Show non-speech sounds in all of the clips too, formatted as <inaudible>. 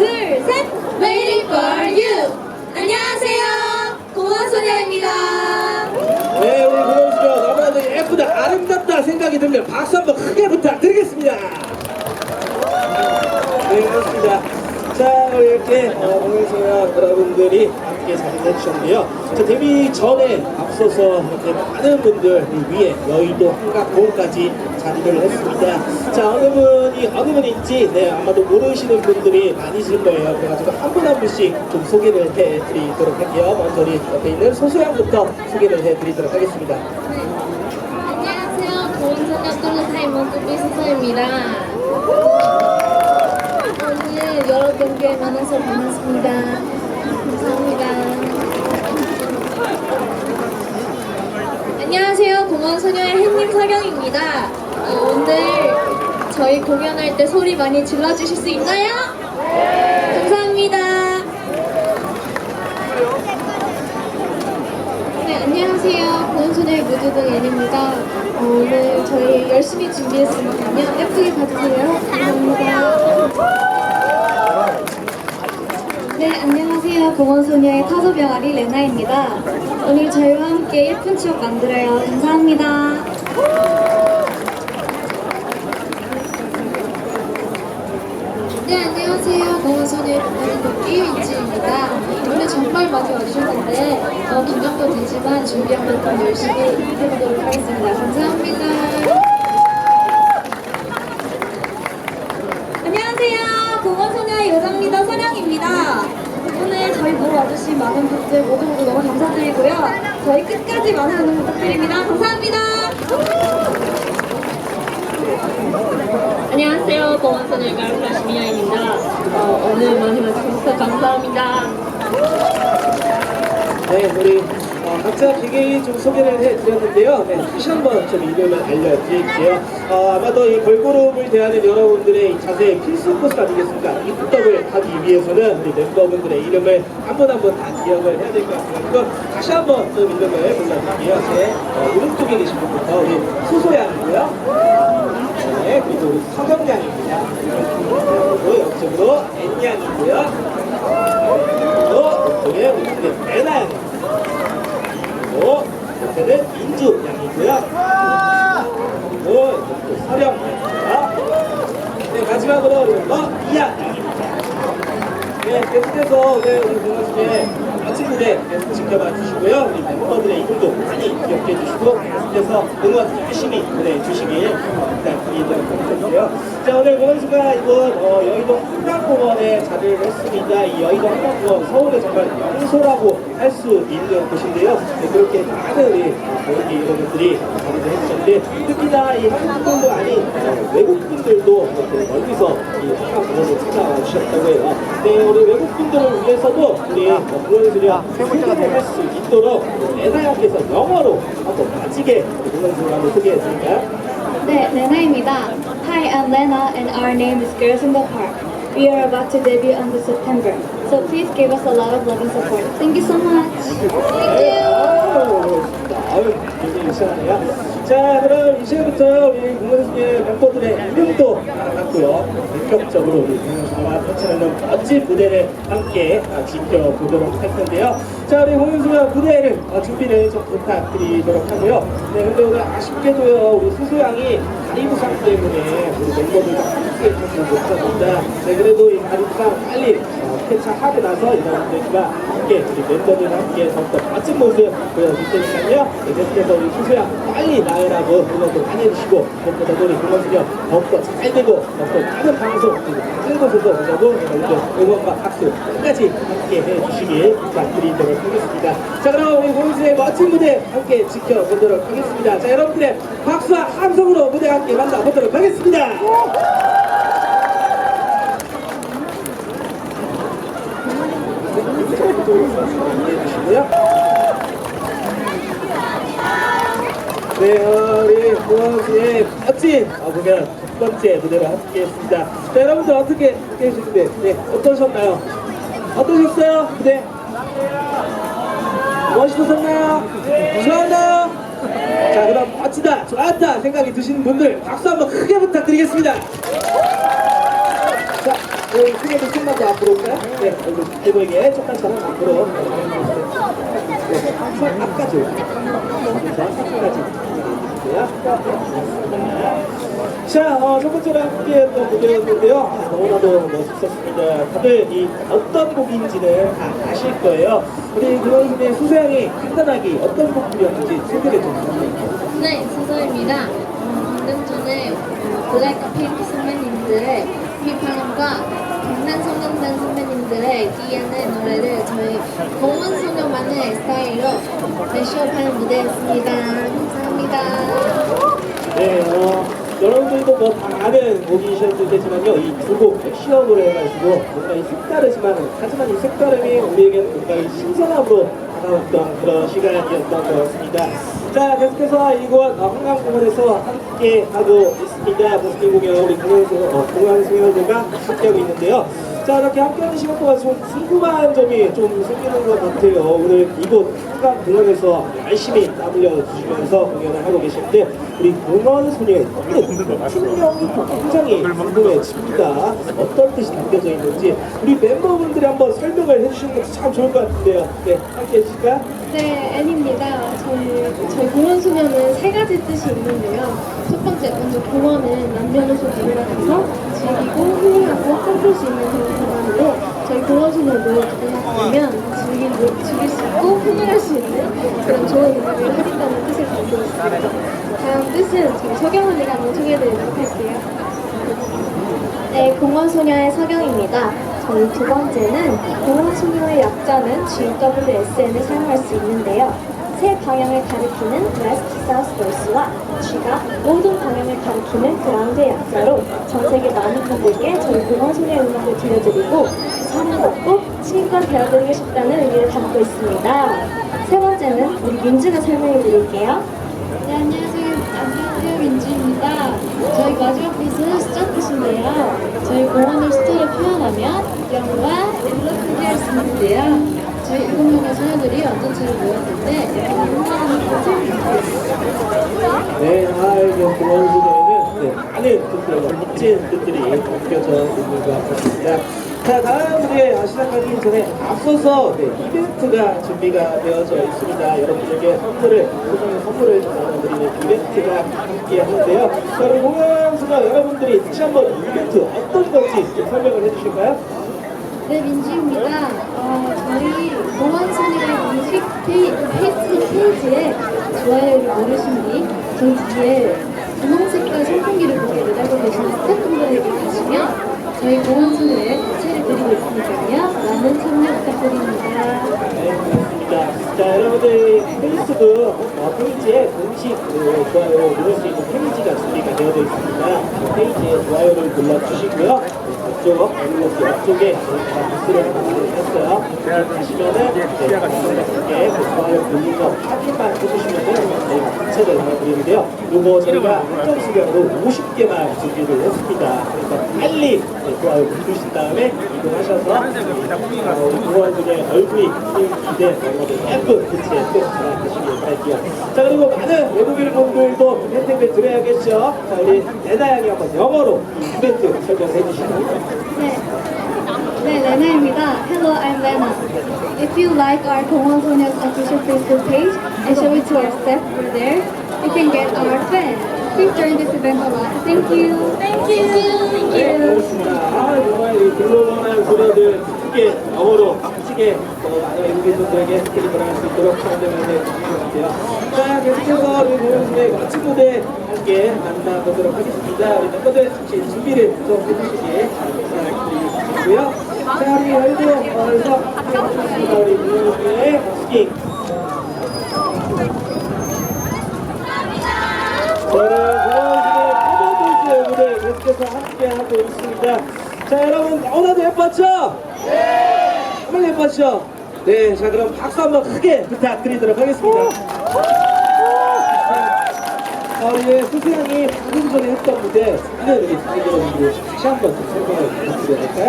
둘, 셋! Waiting for you! 안녕하세요. 공원소녀입니다. 네, 우리 고영수가 너무나도 예쁘다, 아름답다 생각이 들면 박수 한번 크게 부탁드리겠습니다. 네, 그렇습니다. 자, 이렇게 어, 고영수가 여러분들이 함께 자리해 주셨는데요. 자, 데뷔 전에 앞서서 이렇게 많은 분들 위에 여의도 한강공까지 자리를 했습니다. 자, 어느 분이 어느 분인지 네, 아마도 모르시는 분들이 많으실 거예요. 그래가지고 한 분 한 분씩 좀 소개를 해드리도록 할게요. 먼저 우리 옆에 있는 소소양부터 소개를 해드리도록 하겠습니다. 안녕하세요. 공원소녀 뚜루타임 뚜비 수서입니다. 오늘 여러분께 만나서 반갑습니다. 안녕하세요. 공원 소녀의 햇님 서경입니다. 어, 오늘 저희 공연할 때 소리 많이 질러주실 수 있나요? 감사합니다. 네, 안녕하세요. 고은소녀의 무드등 앤입니다. 어, 오늘 저희 열심히 준비했으니까요. 예쁘게 봐주세요. 감사합니다. 네, 안녕하세요. 공원 소녀의 타조 병아리 레나입니다. 오늘 저희와 함께 예쁜 추억 만들어요. 감사합니다. 네, 안녕하세요. 공원소녀의 부모님 도끼 윤지입니다. 오늘 정말 많이 와주셨는데 어, 긴장도 되지만 준비한 만큼 열심히 해보도록 하겠습니다. 감사합니다. 안녕하세요. 공원소녀의 요정리더 선영입니다. 오늘 저희 보러 와주신 많은 분들 모두 모두 너무 감사드리고요. 저희 끝까지 많은 응원 부탁드립니다. 감사합니다. 안녕하세요. 공원소녀 가르프라시 미아입니다. 어, 오늘 많이 와주셔서 감사합니다. 네, 우리 어, 각자 개개인 좀 소개를 해드렸는데요. 네, 다시 한번 좀 이름을 알려드릴게요. 어, 아마도 이 걸그룹을 대하는 여러분들의 이 자세의 필수 코스 아니겠습니까? 이 부탁을 하기 위해서는 우리 멤버분들의 이름을 한분한분다 기억을 해야 될 것 같아요. 그시 한번 좀 이름을 불러드릴게요. 제 어, 오른쪽에 계신 분부터 우리 소소양이고요. 네, 그리고 우리 서경양입니다. 그리고 옆쪽으로 앤양이고요. 그리고 이쪽에 우리 레나양입니다. 그리고 옆에는 민주 양이고요. 그리고 이쪽도 서령 양입니다. 네, 마지막으로 우리 뭐 이야 양입니다. 네, 계속해서 오늘 우리 공연 중에 멋진 무대 계속 지켜봐 주시고요. 우리 멤버들의 이름도 많이 기억해 주시고 계속해서 응원 열심히 보내 주시길 부탁드리도록 하겠습니다. 자, 오늘 공연수가 이곳 어, 여의도 한강공원에 자리를 했습니다. 이 여의도 한강공원 서울의 정말 명소라고 할 수 있는 곳인데요. 네, 그렇게 많은 우리 여기 여러분들이 자리를 해주셨는데 특히나 이 한국분도 아닌 어, 외국분들도 이렇게 멀리서 이 한강공원을 찾아와 주셨다고 해요. 네, 우리 외국분들을 위해서도 우리 공연수를 소개를 할 수 있도록 레나양께서 영어로 한번 멋지게 공연수를 한번 소개했습니다. 네, 레나입니다. Hi, I'm Lena and our name is Girls in the Park. We are about to debut on the September, so please give us a lot of love and support. Thank you so much. 아유, 굉장히 시원해요. 자, 그럼 이제부터 우리 공연수의 멤버들의 이름도 알아봤고요. 본격적으로 우리 공연수가 펼쳐내는 멋진 무대를 함께 아, 지켜보도록 할 텐데요. 자, 우리 공연수가 무대를 어, 준비를 좀 부탁드리도록 하고요. 네, 근데 오늘 아쉽게도요, 우리 수수양이 부상 때문에 우리 멤버들과 함께 하지 못합니다. 네, 그래도 이 부상 빨리 어, 쾌차하고 나서 여러분들과 함께 우리 멤버들과 함께 더욱더 멋진 모습 보여줄 테니까요. 네, 계속해서 우리 수수양 빨리 나으라고 응원도 많이 해주시고 무엇보다도 우리 공원수련 더욱더 잘 되고 더욱더 많은 방송 그리고 다른 곳에서 보자고 여러분들 응원과 박수 끝까지 함께 해주시길 부탁드리도록 하겠습니다. 자 그럼 우리 공원수의 멋진 무대 함께 지켜보도록 하겠습니다. 자 여러분들의 박수와 함성으로 무대 함께 만나보도록 하겠습니다. 해주시고요. 네, 고원수의 멋진 어, 공연 첫 번째 무대를 함께 했습니다. 자, 여러분들 어떻게 계시는데, 네, 어떠셨나요? 어떠셨어요? 무대? 멋있으셨나요? 좋았나요? 자, 멋지다, 좋았다 생각이 드시는 분들 박수 한번 크게 부탁드리겠습니다. 자, 네, 크게도 좀만 더 앞으로 올까요? 네, 대보이게 조금처럼 앞으로. 네, 손 앞까지. 그래서 앞까지. 자, 어, 첫 번째로 함께 했던 무대였는데요. 아, 너무나도 멋있었습니다. 다들 이 어떤 곡인지는 다 아실 거예요. 우리 분의 수세양이 간단하게 어떤 곡들이었는지 소개를 좀 해주세요. 네, 수서입니다. 어, 방금 전에 어, 블랙 핑크 선배님들의 휘파람과 강남 소년단 선배님들의 DNA 노래를 저희 공원 소녀만의 스타일로 매시업하는 무대였습니다. 감사합니다. 네, 어, 여러분들도 뭐 다 아는 곡이셨을 테지만요, 이 두곡 시험으로 해가지고 뭔가 이 색다르지만 하지만 이 색다름이 우리에게는 이 신선함으로 다가왔던 그런 시간이었던 것 같습니다. 자, 계속해서 이곳 어, 한강공원에서 함께 하고 있습니다. 버스킹 공연 우리 공연수, 어, 공연수녀들과 함께하고 있는데요. 자, 이렇게 함께하는 시간 동안 좀 궁금한 점이 좀 생기는 것 같아요. 오늘 이곳 한강 공원에서 열심히 땀 흘려 주시면서 공연을 하고 계신데 우리 공원 소녀의 팀명이 굉장히 궁금해집니다. 어떤 뜻이 담겨져 있는지 우리 멤버분들이 한번 설명을 해주시는 것도 참 좋을 것 같은데요. 네, 함께 해주실까요? 네, 앤입니다. 저희, 저희 공원 소녀는 세 가지 뜻이 있는데요. 첫 번째, 먼저 공원은 남녀노소 누구나 가서 즐기고 힐링하고 꿈꿀 수 있는 그런 공간으로 저희 공원 소녀도 누구나 가면 즐길, 즐길 수 있고 흥을 할수 있는 그런 좋은 음악을 하겠다는 뜻을 담고 있습니다. 다음 뜻은 저희 서경 언니가 한번 소개해드리도록 할게요. 네, 공원 소녀의 서경입니다. 저희 두 번째는 공원소녀의 약자는 GWSN을 사용할 수 있는데요. 세 방향을 가리키는 West, South, North와 G가 모든 방향을 가리키는 그라운드의 약자로 전 세계 많은 분들께 저희 공원소녀의 음악을 들려드리고 사랑받고 친구가 되어드리고 싶다는 의미를 담고 있습니다. 세 번째는 우리 민주가 설명해 드릴게요. 네, 안녕하세요. 안녕하세요. 민주입니다. 저희 마지막 숫자 뜻인데요. 저희 공원을 숫자로 표현하면 0과 1로 표기할 수 있는데요. 저희 일곱 명의 소녀들이 완전체로 모였을 때 이렇게 한가하는 뜻을 담고 있습니다. 네, 아, 이거 공원 소녀에는 네, 많은 뜻들, 멋진 뜻들이 담겨져 있는 것 같습니다. 자, 다음 무대 시작하기 전에 앞서서 네, 이벤트가 준비가 되어져 있습니다. 여러분들에게 선물을, 소정의 선물을 나눠드리는 이벤트가 함께 하는데요. 자, 우리 공연수가 여러분들이 다시 한번 이 이벤트 어떤 건지 좀 설명을 해주실까요? 네, 민주입니다. 어, 저희 공원소녀의 공식 페이, 페이스북 페이지에 좋아요를 누르신 뒤 저희 뒤에 분홍 색깔 선풍기를 보게 내달고 계시는 가시면 저희 공원소녀의 부채를 드리고 있으니까요. 많은 참여 부탁드립니다. 네. 자, 여러분들 페이스북 어, 페이지에 공식 그, 좋아요 누를 수 있는 페이지가 준비가 되어져 있습니다. 그 페이지에 좋아요를 눌러주시고요. 그쪽 그리고 옆쪽에 저희가 부스를. 가시면은 네, 여러분께 그 좋아요 눌린 거 확인만 해주시면은 저희가 부채를 나눠드리는데요. 요거 저희가 한정 수량으로 50개만 준비를 했습니다. 그래서 빨리 네, 좋아요 누르신 다음에 이동하셔서 어, 우리 공원분의 얼굴이 기대 여러분들 예쁜 빛에 꼭 전화주시길 바랄게요. 자 그리고 많은 외국인 분들도 혜택을 드려야겠죠. 자 우리 레나 양이 한번 영어로 이 이벤트 설명해 주시죠. 네. 네, 레나입니다. Hello, I'm Lena. If you like our 공원 소녀's official Facebook page and show it to our staff over there, you can get our fan. Please join this event a lot. Thank you. Thank you. Thank 네, 고맙습니다. 아, 정말 이 글로벌한 소녀들 함께 영어로 멋지게 또 많은 외국인 분들에게 혜택이 돌아갈 수 있도록 설명을 해주신 것 같아요. 자, 계속해서 우리 공연분의 멋진 무대 함께 만나보도록 하겠습니다. 우리 멤버들 잠시 준비를 좀 해주시기 부탁드리고요. 자, 우리 함께 하겠습니다. 우리 공연분의 버스킹. 저는 공원분의 무대 계속해서 함께 하고 있습니다. 자, 여러분 너무나도 예뻤죠? 네! 정말 예뻤죠? 네, 자 그럼 박수 한번 크게 부탁드리도록 하겠습니다. 어, 예, 수수양이 방금 전에 했던 무대, 오늘 우리 다른 여러분들 다시 한번 좀 설명을 부탁드려도 될까요?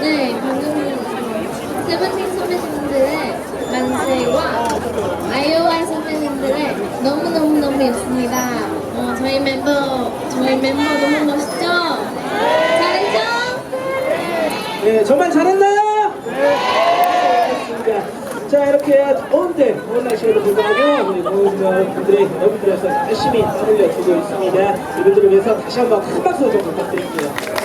네, 방금 세븐틴 선배님들의 만세와 아이오아이 선배님들의 너무너무너무 예습니다. 어, 저희 멤버, 저희 멤버 너무 멋있죠? 잘했죠? 정말 잘했나요? 네. 알겠습니다. 자 이렇게 더운데 더운 날씨에도 불구하고 우리 동호인들 분들의 여러분들에서 열심히 땀 흘려 주고 있습니다. 이분들을 위해서 다시 한번 큰 박수 좀 부탁드릴게요.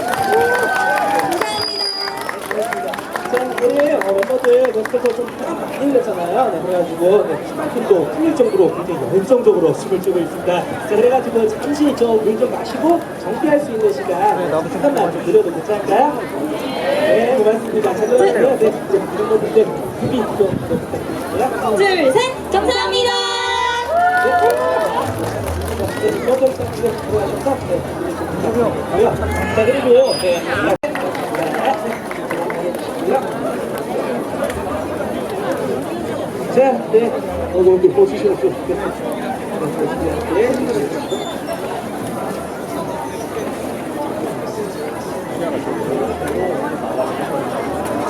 우리 어, 멤버들 계속해서 좀땀 많이 흘렸잖아요. 네, 그래가지고 네, 스마트폰도 흘릴 정도로 굉장히 열정적으로 숨을 쉬고 있습니다. 자, 그래가지고 잠시 저물좀 마시고 정비할 수 있는 시간 잠깐만 좀 드려도 괜찮을까요? 네, 고맙습니다. 자, 그러면 네, 이제 멤버분들 준비 좀 부탁드릴게요. 둘, 셋! 감사합니다! 자, 그리고 네, 자, 네. 어, 좋겠습니다. 네,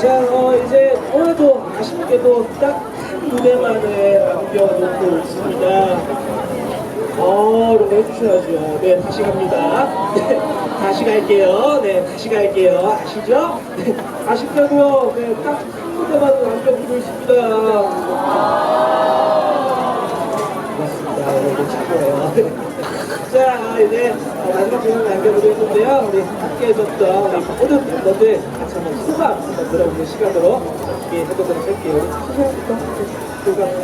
자, 어, 이제 오늘도 아쉽게도 딱한 무대만에 남겨놓고 있습니다. 어, 거 해주셔야죠. 네, 다시 갑니다. 네, 다시 갈게요. 네, 다시 갈게요. 아시죠? 네, 아쉽다고요. 네, 딱 한 무대만 남겨놓고 있습니다. 고맙습니다. 여러분, 최고예요. 자, 이제 어, 마지막 공연 남겨보고 있는데요. 우리 함께 해줬던 우리 모든 멤버들 같이 한번 소감 한번 들어보는 시간으로 함께 해보도록 할게요. 이렇게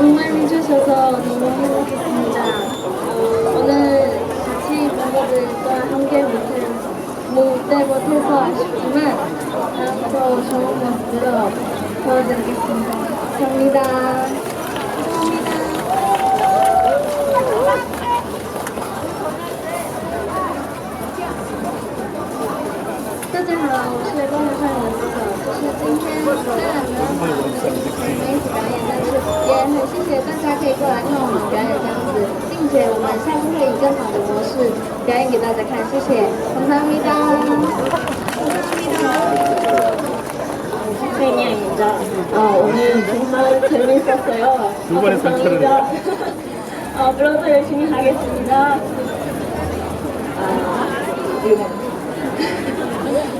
응원해주셔서 너무 행복했습니다. 어, 오늘 같이 멤버들과 함께 못해, 무대 못해서 아쉽지만 다음부터 좋은 모습으로 보여드리겠습니다. 감사합니다. 可以过来看我们表演这样子，并且我们下次会以更好的模式表演给大家看。谢谢，감사합니다。 최미아입니다. 어, 오늘 정말 재밌었어요. 두 번의 상처를 감사합니다. 앞으로도 열심히 하겠습니다. 아,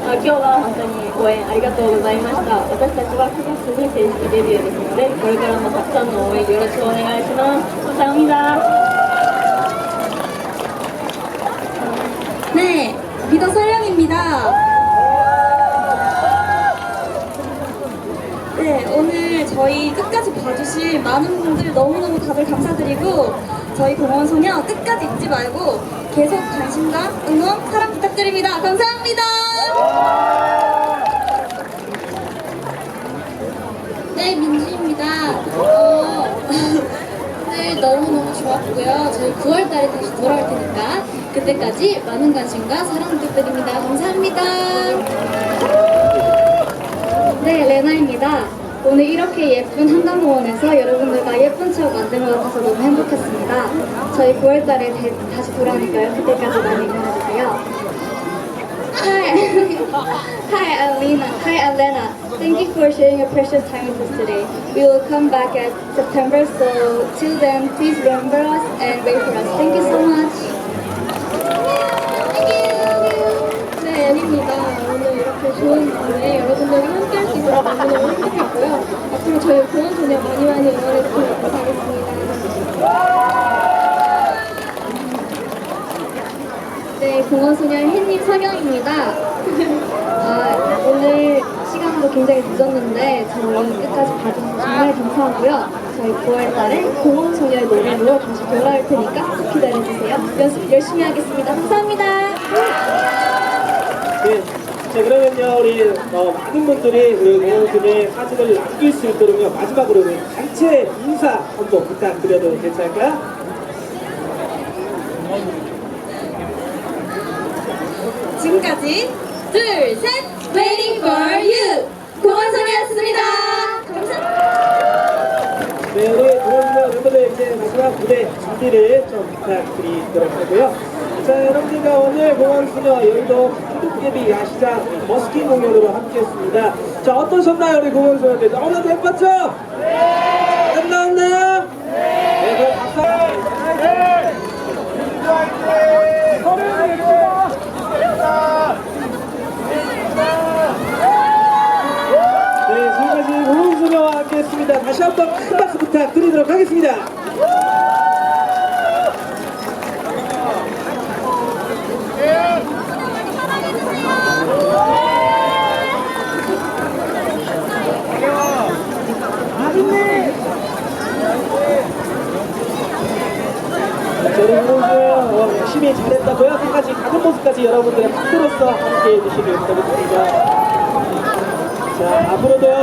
あ今日は本当に応援ありがとうございました私たちは9月に正式デビューですのでこれからもたくさんの応援よろしくお願いします감사합니다 네, 비더 설령입니다. 네, 오늘 저희 끝까지 봐주신 많은 분들 너무너무 다들 감사드리고 저희 공원소녀 끝까지 잊지 말고 계속 관심과 응원, 사랑 부탁드립니다. 감사합니다. 네, 민주입니다. 어, <laughs> 오늘 너무너무 좋았고요. 저희 9월달에 다시 돌아올 테니까 그때까지 많은 관심과 사랑 부탁드립니다. 감사합니다. 네, 레나입니다. 오늘 이렇게 예쁜 한강공원에서 여러분들과 예쁜 추억 것 같아서 너무 행복했습니다. 저희 9월달에 다시 돌아오니까요. 그때까지 많이. Hi, hi Alina. Hi Elena. Thank you for sharing your precious time with us today. We will come back at September, so till then, please remember us and wait for us. Thank you so much. 네, 엘입니다. 오늘 이렇게 좋은 밤에 여러분들과 함께 할 수 있어서 너무너무 행복했고요. 앞으로 저희 공원 소녀 많이 많이 응원해주시면 감사하겠습니다. 네, 공원소녀 햇님 서경입니다. <laughs> 아, 오늘 시간도 굉장히 늦었는데 저희 끝까지 봐주셔서 정말 감사하고요. 저희 9월달에 공원소녀의 노래로 다시 돌아올 테니까 꼭 기다려주세요. 연습 열심히 하겠습니다. 감사합니다. 네. 자 그러면요 우리 어, 많은 분들이 우리 공원팀의 사진을 남길 수 있도록요 마지막으로 우리 단체 인사 한번 부탁드려도 괜찮을까요? 지금까지 둘, 셋, Waiting for you! 공원소녀였습니다. 감사합니다. 네 우리 공원팀의 멤버들 이제 마지막 무대 준비를 좀 부탁드리도록 하고요 자 여러분들과 오늘 공원소녀 여의도 한국예비 야시장 버스킹 공연으로 함께했습니다 자 어떠셨나요 우리 공원소녀들 너무나도 예뻤죠? 네! 아름다웠나요? 네 그럼 박수 자, 다시 한번 큰 박수 부탁드리도록 하겠습니다. 열심히 잘했다고요. 끝까지 가는 모습까지 여러분들의 팬으로서 함께 해 주시길 부탁드립니다. 자, 앞으로도